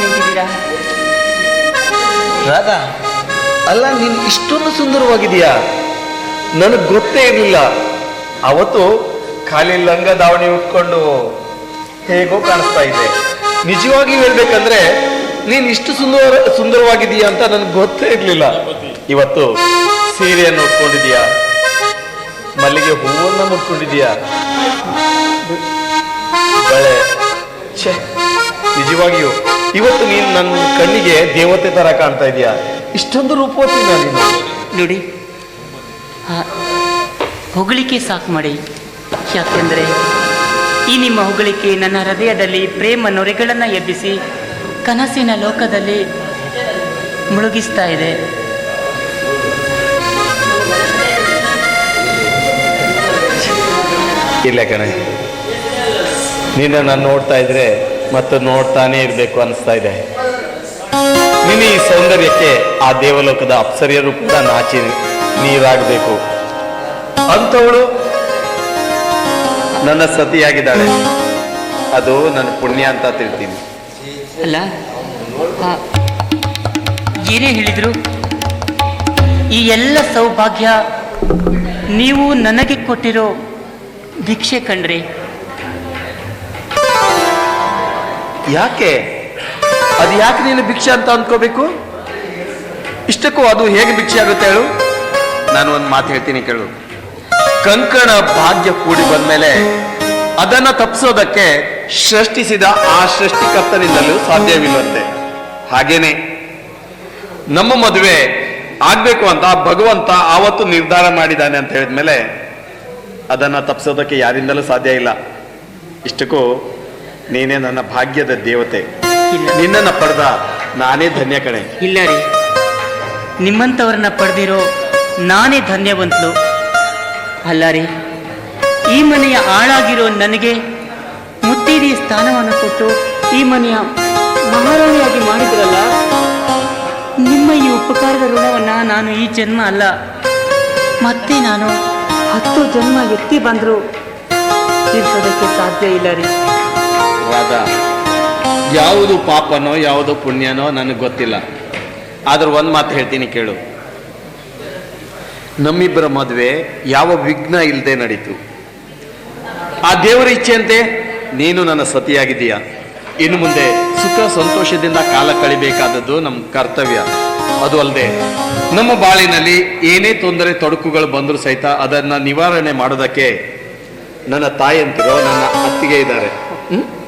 ನಿಂತಿದ್ದೀರಾ ರಾಧಾ ಅಲ್ಲ ನೀನು ಇಷ್ಟೊಂದು ಸುಂದರವಾಗಿದೆಯಾ ನನಗೆ ಗೊತ್ತೇ ಇರಲಿಲ್ಲ. ಅವತ್ತು ಖಾಲಿ ಲಂಗ ದಾವಣಿ ಉಟ್ಕೊಂಡು ಹೇಗೋ ಕಾಣಿಸ್ತಾ ಇದೆ. ನಿಜವಾಗಿ ಹೇಳ್ಬೇಕಂದ್ರೆ ನೀನು ಇಷ್ಟು ಸುಂದರ ಸುಂದರವಾಗಿದೀಯಾ ಅಂತ ನನಗೆ ಗೊತ್ತೇ ಇರಲಿಲ್ಲ. ಇವತ್ತು ಸೀರೆಯನ್ನು ಉಟ್ಕೊಂಡಿದೀಯಾ ಮಲ್ಲಿಗೆ ಹೂವನ್ನ ಮುಟ್ಕೊಂಡಿದೀಯಾ ಬಳೆ ಛೆ, ನಿಜವಾಗಿಯೂ, ಇವತ್ತು ನೀನು ನನ್ನ ಕಣ್ಣಿಗೆ ದೇವತೆ ತರ ಕಾಣ್ತಾ ಇದೀಯಾ? ಇಷ್ಟೊಂದು ರೂಪವತಿ ನೀನು. ನೋಡಿ ಹೊಗಳಿಕೆ ಸಾಕು ಮಾಡಿ. ಯಾಕೆಂದರೆ ಈ ನಿಮ್ಮ ಹೊಗಳಿಕೆ ನನ್ನ ಹೃದಯದಲ್ಲಿ ಪ್ರೇಮ ನೊರೆಗಳನ್ನು ಎಬ್ಬಿಸಿ ಕನಸಿನ ಲೋಕದಲ್ಲಿ ಮುಳುಗಿಸ್ತಾ ಇದೆ. ಇಲ್ಲ ಕಣೆ. ನೀನು ನಾನು ನೋಡ್ತಾ ಇದ್ರೆ ಮತ್ತು ನೋಡ್ತಾನೆ ಇರಬೇಕು ಅನಿಸ್ತಾ ಇದೆ. ನಿನ್ನ ಈ ಸೌಂದರ್ಯಕ್ಕೆ ಆ ದೇವಲೋಕದ ಅಪ್ಸರಿಯರು ಕೂಡ ನಾಚಿ ನೀರಾಗಬೇಕು. ಅಂಥವಳು ನನ್ನ ಸತಿಯಾಗಿದ್ದಾಳೆ. ಅದು ನನ್ನ ಪುಣ್ಯ ಅಂತ ತಿಳ್ತೀನಿ. ಅಲ್ಲ ಏನೇ ಹೇಳಿದ್ರು, ಈ ಎಲ್ಲ ಸೌಭಾಗ್ಯ ನೀವು ನನಗೆ ಕೊಟ್ಟಿರೋ ಭಿಕ್ಷೆ ಕಣ್ರಿ. ಯಾಕೆ? ಅದು ಯಾಕೆ ನೀನು ಭಿಕ್ಷೆ ಅಂತ ಅಂದ್ಕೋಬೇಕು? ಇಷ್ಟಕ್ಕೂ ಅದು ಹೇಗೆ ಭಿಕ್ಷೆ ಆಗುತ್ತೆ ಹೇಳು? ನಾನು ಒಂದು ಮಾತು ಹೇಳ್ತೀನಿ ಕೇಳು. ಕಂಕಣ ಭಾಗ್ಯ ಕೂಡಿ ಬಂದ್ಮೇಲೆ ಅದನ್ನ ತಪ್ಪಿಸೋದಕ್ಕೆ ಸೃಷ್ಟಿಸಿದ ಆ ಸೃಷ್ಟಿಕರ್ತನಿಂದಲೂ ಸಾಧ್ಯವಿಲ್ಲಂತೆ. ಹಾಗೇನೆ ನಮ್ಮ ಮದುವೆ ಆಗ್ಬೇಕು ಅಂತ ಭಗವಂತ ಆವತ್ತು ನಿರ್ಧಾರ ಮಾಡಿದ್ದಾನೆ ಅಂತ ಹೇಳಿದ್ಮೇಲೆ ಅದನ್ನ ತಪ್ಪಿಸೋದಕ್ಕೆ ಯಾರಿಂದಲೂ ಸಾಧ್ಯ ಇಲ್ಲ. ಇಷ್ಟಕ್ಕೂ ನೀನೇ ನನ್ನ ಭಾಗ್ಯದ ದೇವತೆ. ನಿನ್ನನ್ನು ಪಡೆದ ನಾನೇ ಧನ್ಯ ಕಣೆ. ಇಲ್ಲ ರೀ. ನಿಮ್ಮಂಥವ್ರನ್ನ ಪಡೆದಿರೋ ನಾನೇ ಧನ್ಯವಂತಲು. ಅಲ್ಲ ರೀ. ಈ ಮನೆಯ ಆಳಾಗಿರೋ ನನಗೆ ಮುತ್ತೀರಿ ಸ್ಥಾನವನ್ನು ಕೊಟ್ಟು ಈ ಮನೆಯ ಮಹಾರಾಣಿಯಾಗಿ ಮಾಡಿದ್ರಲ್ಲ ನಿಮ್ಮ ಈ ಉಪಕಾರದ ಋಣವನ್ನು ನಾನು ಈ ಜನ್ಮ ಅಲ್ಲ ಮತ್ತೆ ನಾನು ಹತ್ತು ಜನ್ಮ ಎತ್ತಿ ಬಂದರೂ ತೀರ್ಸೋದಕ್ಕೆ ಸಾಧ್ಯ ಇಲ್ಲ ರೀ. ರಾಧಾ, ಯಾವುದು ಪಾಪನೋ, ಯಾವುದು ಪುಣ್ಯನೋ ನನಗೆ ಗೊತ್ತಿಲ್ಲ. ಆದ್ರೆ ಒಂದು ಮಾತು ಹೇಳ್ತೀನಿ ಕೇಳು. ನಮ್ಮಿಬ್ಬರ ಮದುವೆ ಯಾವ ವಿಘ್ನ ಇಲ್ಲದೆ ನಡೀತು. ಆ ದೇವರ ಇಚ್ಛೆಯಂತೆ ನೀನು ನನ್ನ ಸತಿಯಾಗಿದ್ದೀಯ. ಇನ್ನು ಮುಂದೆ ಸುಖ ಸಂತೋಷದಿಂದ ಕಾಲ ಕಳಿಬೇಕಾದದ್ದು ನಮ್ಮ ಕರ್ತವ್ಯ. ಅದು ಅಲ್ಲದೆ ನಮ್ಮ ಬಾಳಿನಲ್ಲಿ ಏನೇ ತೊಂದರೆ ತೊಡಕುಗಳು ಬಂದರೂ ಸಹಿತ ಅದನ್ನ ನಿವಾರಣೆ ಮಾಡೋದಕ್ಕೆ ನನ್ನ ತಾಯಂತಿರೋ ನನ್ನ ಅತ್ತಿಗೆ ಇದ್ದಾರೆ.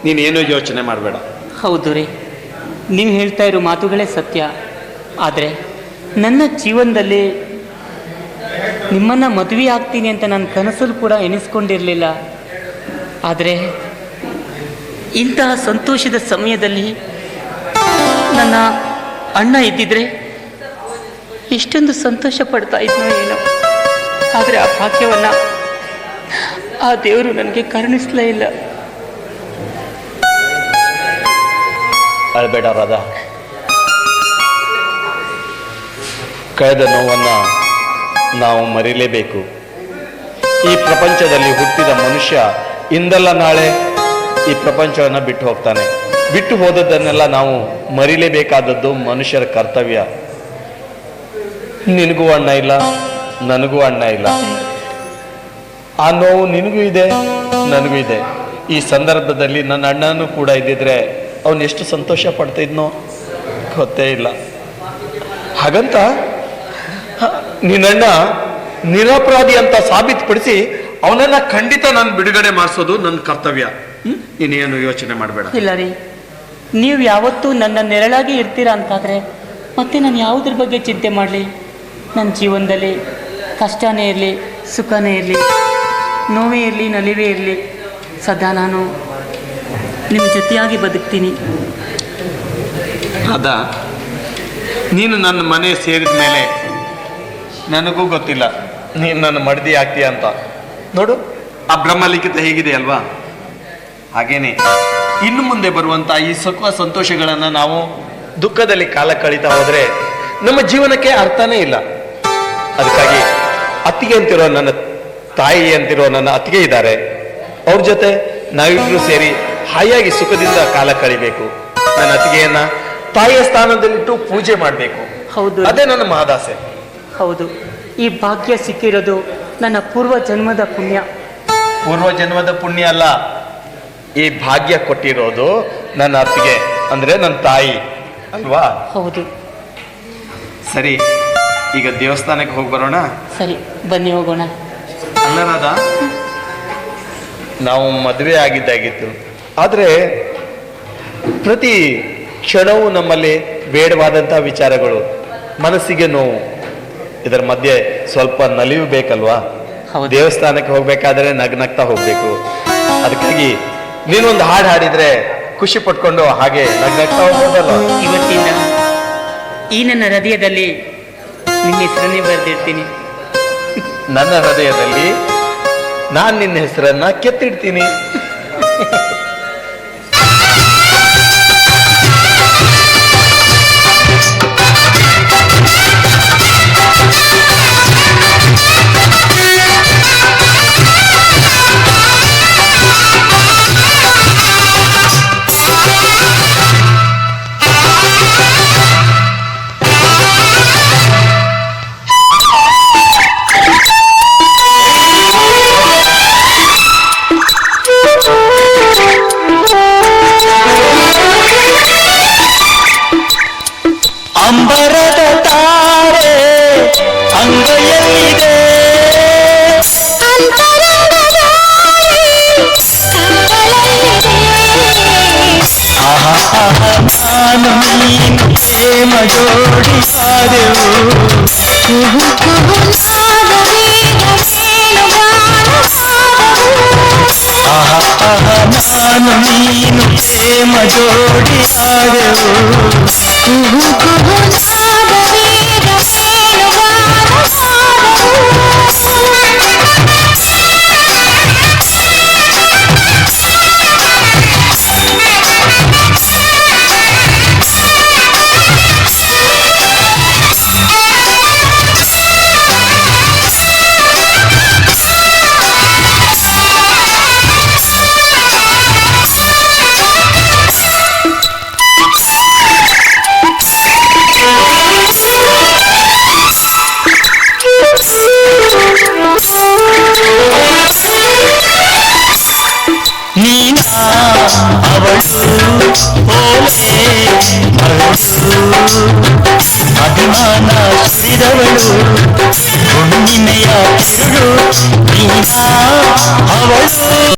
ನೀನು ಏನೂ ಯೋಚನೆ ಮಾಡಬೇಡ. ಹೌದು ರೀ. ನೀವು ಹೇಳ್ತಾ ಇರೋ ಮಾತುಗಳೇ ಸತ್ಯ. ಆದರೆ ನನ್ನ ಜೀವನದಲ್ಲಿ ನಿಮ್ಮನ್ನು ಮದುವೆ ಆಗ್ತೀನಿ ಅಂತ ನನ್ನ ಕನಸಲ್ಲಿ ಕೂಡ ಎನಿಸ್ಕೊಂಡಿರಲಿಲ್ಲ. ಆದರೆ ಇಂತಹ ಸಂತೋಷದ ಸಮಯದಲ್ಲಿ ನನ್ನ ಅಣ್ಣ ಇದ್ದಿದ್ರೆ ಎಷ್ಟೊಂದು ಸಂತೋಷ ಪಡ್ತಾ ಇದ್ನೋ ಏನೋ. ಆದರೆ ಆ ಭಾಗ್ಯವನ್ನು ಆ ದೇವರು ನನಗೆ ಕರುಣಿಸ್ಲೇ ಇಲ್ಲ. ಅಳಬೇಡ ರಾಧಾ. ಕಳೆದ ನೋವನ್ನ ನಾವು ಮರಿಲೇಬೇಕು. ಈ ಪ್ರಪಂಚದಲ್ಲಿ ಹುಟ್ಟಿದ ಮನುಷ್ಯ ಇಂದಲ್ಲ ನಾಳೆ ಈ ಪ್ರಪಂಚವನ್ನು ಬಿಟ್ಟು ಹೋಗ್ತಾನೆ. ಬಿಟ್ಟು ಹೋದದ್ದನ್ನೆಲ್ಲ ನಾವು ಮರಿಲೇಬೇಕಾದದ್ದು ಮನುಷ್ಯರ ಕರ್ತವ್ಯ. ನಿನಗೂ ಅಣ್ಣ ಇಲ್ಲ, ನನಗೂ ಅಣ್ಣ ಇಲ್ಲ. ಆ ನೋವು ನಿನಗೂ ಇದೆ, ನನಗೂ ಇದೆ. ಈ ಸಂದರ್ಭದಲ್ಲಿ ನನ್ನ ಅಣ್ಣನೂ ಕೂಡ ಇದ್ದಿದ್ರೆ ಅವನು ಎಷ್ಟು ಸಂತೋಷ ಪಡ್ತಾ ಇದ್ನೋ ಗೊತ್ತೇ ಇಲ್ಲ. ಹಾಗಂತ ನಿನ್ನಣ್ಣ ನಿರಪರಾಧಿ ಅಂತ ಸಾಬೀತುಪಡಿಸಿ ಅವನನ್ನ ಖಂಡಿತ ನಾನು ಬಿಡುಗಡೆ ಮಾಡಿಸೋದು ನನ್ನ ಕರ್ತವ್ಯ. ಇನ್ನೇನು ನೀನೇನು ಯೋಚನೆ ಮಾಡಬೇಡ. ಇಲ್ಲ ರೀ. ನೀವು ಯಾವತ್ತೂ ನನ್ನ ನೆರಳಾಗಿ ಇರ್ತೀರಾ ಅಂತಾದ್ರೆ ಮತ್ತೆ ನಾನು ಯಾವುದ್ರ ಬಗ್ಗೆ ಚಿಂತೆ ಮಾಡಲಿ? ನನ್ನ ಜೀವನದಲ್ಲಿ ಕಷ್ಟನೇ ಇರಲಿ, ಸುಖನೇ ಇರಲಿ, ನೋವೇ ಇರಲಿ, ನಲಿವೇ ಇರಲಿ, ಸದಾ ನಾನು ನಿಮ್ಮ ಜೊತೆಯಾಗಿ ಬದುಕ್ತೀನಿ. ಅದ ನೀನು ನನ್ನ ಮನೆ ಸೇರಿದ ಮೇಲೆ ನನಗೂ ಗೊತ್ತಿಲ್ಲ, ನೀನು ನನ್ನ ಮಡದಿ ಆಗ್ತೀಯ ಅಂತ. ನೋಡು, ಆ ಬ್ರಹ್ಮಲಿಖಿತ ಹೇಗಿದೆ ಅಲ್ವಾ? ಹಾಗೇನೆ, ಇನ್ನು ಮುಂದೆ ಬರುವಂತ ಈ ಸುಖ ಸಂತೋಷಗಳನ್ನು ನಾವು ದುಃಖದಲ್ಲಿ ಕಾಲ ಕಳೀತಾ ಹೋದ್ರೆ ನಮ್ಮ ಜೀವನಕ್ಕೆ ಅರ್ಥನೇ ಇಲ್ಲ. ಅದಕ್ಕಾಗಿ ಅತ್ತಿಗೆ ಅಂತಿರೋ ನನ್ನ ತಾಯಿ ಅಂತಿರೋ ನನ್ನ ಅತ್ತಿಗೆ ಇದ್ದಾರೆ. ಅವ್ರ ಜೊತೆ ನಾವಿಬ್ರು ಸೇರಿ ಹಾಯಾಗಿ ಸುಖದಿಂದ ಕಾಲ ಕಳಿಬೇಕು. ನನ್ನ ಅತ್ತಿಗೆಯನ್ನ ತಾಯಿಯ ಸ್ಥಾನದಲ್ಲಿಟ್ಟು ಪೂಜೆ ಮಾಡಬೇಕು. ಹೌದು. ಅದೇ ನನ್ನ ಮಹದಾಸೆ. ಹೌದು. ಈ ಭಾಗ್ಯ ಸಿಕ್ಕಿರೋದು ನನ್ನ ಪೂರ್ವ ಜನ್ಮದ ಪುಣ್ಯ. ಪೂರ್ವ ಜನ್ಮದ ಪುಣ್ಯ ಅಲ್ಲ. ಈ ಭಾಗ್ಯ ಕೊಟ್ಟಿರೋದು ನನ್ನ ಅತ್ತಿಗೆ ಅಂದ್ರೆ ನನ್ನ ತಾಯಿ. ಅಲ್ವಾ? ಹೌದು. ಸರಿ. ಈಗ ದೇವಸ್ಥಾನಕ್ಕೆ ಹೋಗಿ ಬರೋಣ? ಸರಿ ಬನ್ನಿ ಹೋಗೋಣ. ಅಣ್ಣನಾದ? ನಾವು ಮದುವೆ ಆಗಿದ್ದಾಗಿತ್ತು. ಆದರೆ ಪ್ರತಿ ಕ್ಷಣವೂ ನಮ್ಮಲ್ಲಿ ಬೇಡವಾದಂಥ ವಿಚಾರಗಳು ಮನಸ್ಸಿಗೆ ನೋವು. ಇದರ ಮಧ್ಯೆ ಸ್ವಲ್ಪ ನಲಿವು ಬೇಕಲ್ವಾ? ದೇವಸ್ಥಾನಕ್ಕೆ ಹೋಗ್ಬೇಕಾದ್ರೆ ನಗ್ನಗ್ತಾ ಹೋಗ್ಬೇಕು. ಅದಕ್ಕಾಗಿ ನೀನೊಂದು ಹಾಡು ಹಾಡಿದ್ರೆ ಖುಷಿ ಪಟ್ಕೊಂಡು ಹಾಗೆ ನಗ್ನಗ್ತಾ ಹೋಗ್ಬೋದಲ್ಲ ಇವತ್ತಿನ ಈ ನನ್ನ ಹೃದಯದಲ್ಲಿ ನಿನ್ನ ಹೆಸರನ್ನೇ ಬರೆದಿಡ್ತೀನಿ. ನನ್ನ ಹೃದಯದಲ್ಲಿ ನಾನು ನಿನ್ನ ಹೆಸರನ್ನ ಕೆತ್ತಿಡ್ತೀನಿ. మజోడి కాదేవు కుహు నీను ప్రేమ జోడి నీనా అవడు పోలే మరడు అభిమాన సిరవడు పుణ్యమయ తిరుడు నీనా అవడు